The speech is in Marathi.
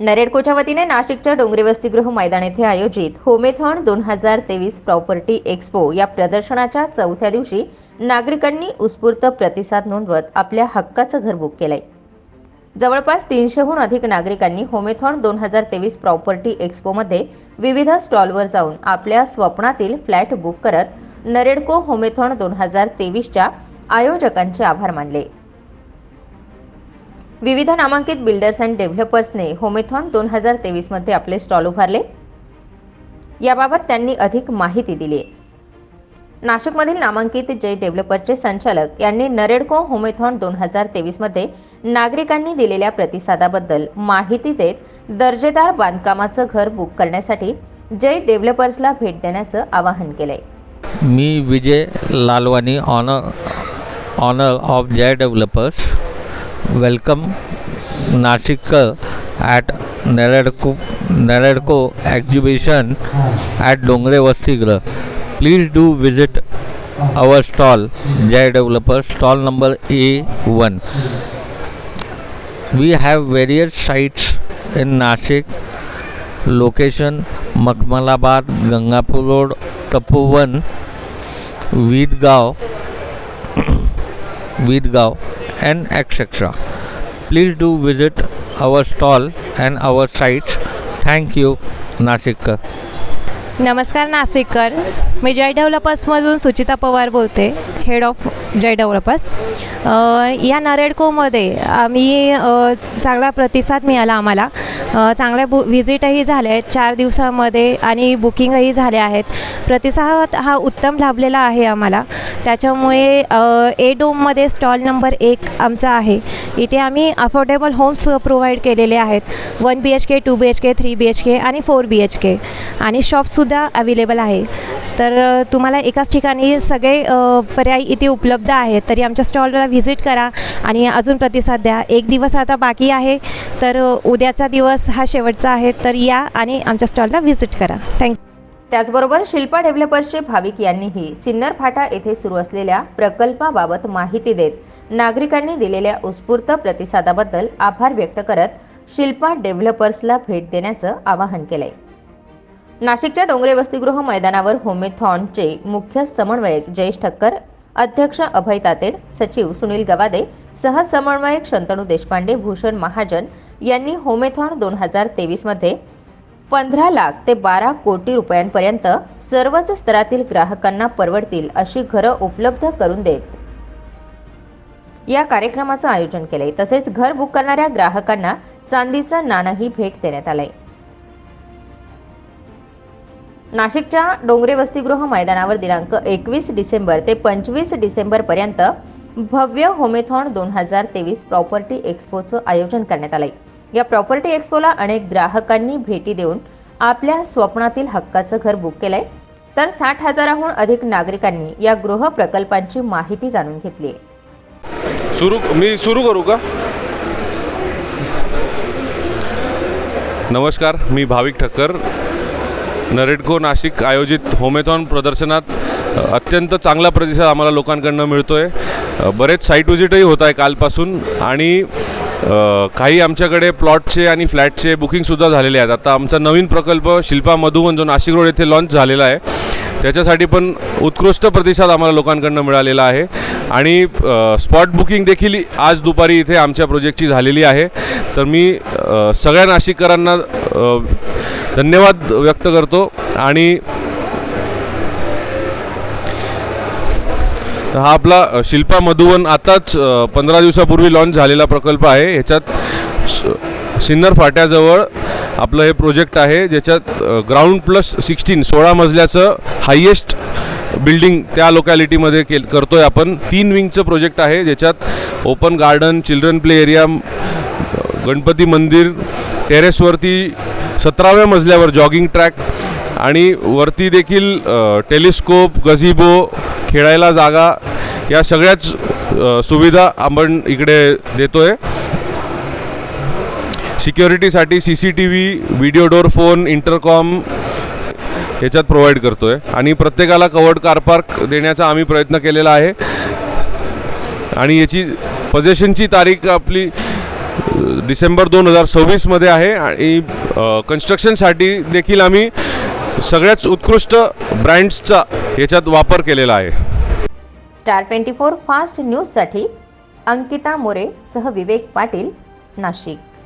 नरेडकोच्या वतीने नाशिकच्या डोंगरी वसतिगृह मैदान येथे आयोजित होमेथॉन दोन हजार तेवीस प्रॉपर्टी एक्स्पो या प्रदर्शनाच्या चौथ्या दिवशी नागरिकांनी उत्स्फूर्त प्रतिसाद नोंदवत आपल्या हक्काचं घर बुक केलंय. जवळपास तीनशेहून अधिक नागरिकांनी होमेथॉन दोन हजार तेवीस प्रॉपर्टी एक्स्पोमध्ये विविध स्टॉलवर जाऊन आपल्या स्वप्नातील फ्लॅट बुक करत नरेडको होमेथॉन दोन हजार तेवीसच्या आयोजकांचे आभार मानले. विविध नामांकित बिल्डर्स अँड डेव्हलपर्सने होमेथॉन दोन हजार तेवीसमध्ये आपले स्टॉल उभारले. याबाबत त्यांनी अधिक माहिती दिली. नाशिकमधील नामांकित जय डेव्हलपरचे संचालक यांनी नरेडको होमेथॉन दोन हजार तेवीसमध्ये नागरिकांनी दिलेल्या प्रतिसादाबद्दल माहिती देत दर्जेदार बांधकामाचं घर बुक करण्यासाठी जय डेव्हलपर्सला भेट देण्याचं आवाहन केलंय. मी Vijay Lalwani owner owner of Jay developers welcome नाशिककर ॲट नॅलॅडको नॅलॅडको एक्झिबिशन ॲट डोंगरे वसतिगृह please do visit our stall Jay developer stall number A one we have various sites in Nashik location Makhmalabad Gangapur road Tapovan वीदगाव वीदगाव and etc please do visit our stall and our sites thank you nashikar नमस्कार नाशिककर मी जय डेव्हलपर्समधून सुचिता पवार बोलते हेड ऑफ जय डेव्हलपर्स या नरेडकोमध्ये आम्ही चांगला प्रतिसाद मिळाला आम्हाला. चांगल्या बु व्हिजिटही झाल्या आहेत चार दिवसामध्ये आणि बुकिंगही झाल्या आहेत. प्रतिसाद हा उत्तम लाभलेला आहे आम्हाला. त्याच्यामुळे ए डोममध्ये स्टॉल नंबर एक आमचा आहे. इथे आम्ही अफोर्डेबल होम्स प्रोव्हाइड केलेले आहेत. One B H K two B H K three B H K आणि फोर बी एच के आणि शॉपसुद्धा अवेलेबल आहे. तर तुम्हाला एकाच ठिकाणी सगळे पर्याय इथे उपलब्ध आहेत. तरी आमच्या स्टॉलला व्हिजिट करा आणि अजून प्रतिसाद द्या. एक दिवस आता बाकी आहे तर उद्याचा दिवस हा शेवटचा आहे. तर या आणि आमच्या स्टॉलला व्हिजिट करा. थँक्यू त्याचबरोबर शिल्पा डेव्हलपर्सचे भाविक यांनीही सिन्नर फाटा येथे सुरू असलेल्या प्रकल्पाबाबत माहिती देत नागरिकांनी दिलेल्या उत्स्फूर्त प्रतिसादाबद्दल आभार व्यक्त करत शिल्पा डेव्हलपर्सला भेट देण्याचं आवाहन केलंय. नाशिकच्या डोंगरे वसतिगृह मैदानावर होमेथॉनचे मुख्य समन्वयक जयेश ठक्कर अध्यक्ष अभय तातेड सचिव सुनील गवादे सहसमन्वयक शंतनू देशपांडे भूषण महाजन यांनी होमेथॉन दोन हजार तेवीसमध्ये पंधरा लाख ते बारा कोटी रुपयांपर्यंत सर्वच स्तरातील ग्राहकांना परवडतील अशी घरं उपलब्ध करून देत. या कार्यक्रमाचं आयोजन केले तसेच घर बुक करणाऱ्या ग्राहकांना चांदीचं नाणंही भेट देण्यात आलंय. नाशिकच्या डोंगरे वसतिगृह मैदानावर दिनांक एकवीस डिसेंबर ते पंचवीस डिसेंबरपर्यंत भव्य होमेथॉन दोन हजार तेवीस प्रॉपर्टी एक्स्पोचं आयोजन करण्यात आलंय. या प्रॉपर्टी एक्स्पोला अनेक ग्राहकांनी भेटी देऊन आपल्या स्वप्नातील हक्काचं घर बुक केलंय. तर साठ हजाराहून अधिक नागरिकांनी या गृह प्रकल्पांची माहिती जाणून घेतली आहे सुरू मी सुरू करू का? नमस्कार मी भाविक ठक्कर. नरेडको नाशिक आयोजित होमेथॉन प्रदर्शनात अत्यंत चांगला प्रतिसाद आम्हाला लोकांकडनं मिळतो आहे बरेच साईट विजिटही होत आहे कालपासून आणि काही आमच्याकडे प्लॉटचे आणि फ्लॅटचे बुकिंगसुद्धा झालेले आहेत. आता आमचा नवीन प्रकल्प शिल्पा मधुवन जो नाशिक रोड येथे लॉन्च झालेला आहे त्याच्यासाठी पण उत्कृष्ट प्रतिसाद आम्हाला लोकांकडनं मिळालेला आहे. आणि स्पॉट बुकिंग देखील आज दुपारी इथे आमच्या प्रोजेक्टची झालेली आहे. तर मी सगळ्या नाशिककरांना धन्यवाद व्यक्त करतो. आणि हा आपला शिल्पा मधुवन आताच पंधरा दिवसापूर्वी लॉन्च झालेला प्रकल्प आहे. ह्याच्यात स- सिन्नर फाट्याजवळ आपलं हे प्रोजेक्ट आहे ज्याच्यात ग्राउंड प्लस सिक्स्टीन सोळा मजल्याचं हायेस्ट बिल्डिंग त्या लोकॅलिटीमध्ये केल करतोय आपण. तीन विंगचं प्रोजेक्ट आहे ज्याच्यात open garden children play area Ganpati मंदिर टेरेसवरती सतराव्या मजल्यावर जॉगिंग ट्रॅक आणि वरती देखील टेलिस्कोप गझिबो खेळायला जागा या सगळ्याच सुविधा आपण इकडे देतो आहे सिक्युरिटीसाठी C C T V video door phone intercom याच्यात प्रोव्हाइड करतो आहे आणि प्रत्येकाला कवर्ड कार पार्क देण्याचा आम्ही प्रयत्न केलेला आहे. आणि याची पजेशनची तारीख आपली डिसेंबर दोन हजार सव्वीसमध्ये आहे आणि कन्स्ट्रक्शनसाठी देखील आम्ही सगळ्याच उत्कृष्ट ब्रँड्सचा याच्यात वापर केलेला आहे. स्टार ट्वेंटी फोर फास्ट न्यूजसाठी अंकिता मोरे सह विवेक पाटील नाशिक.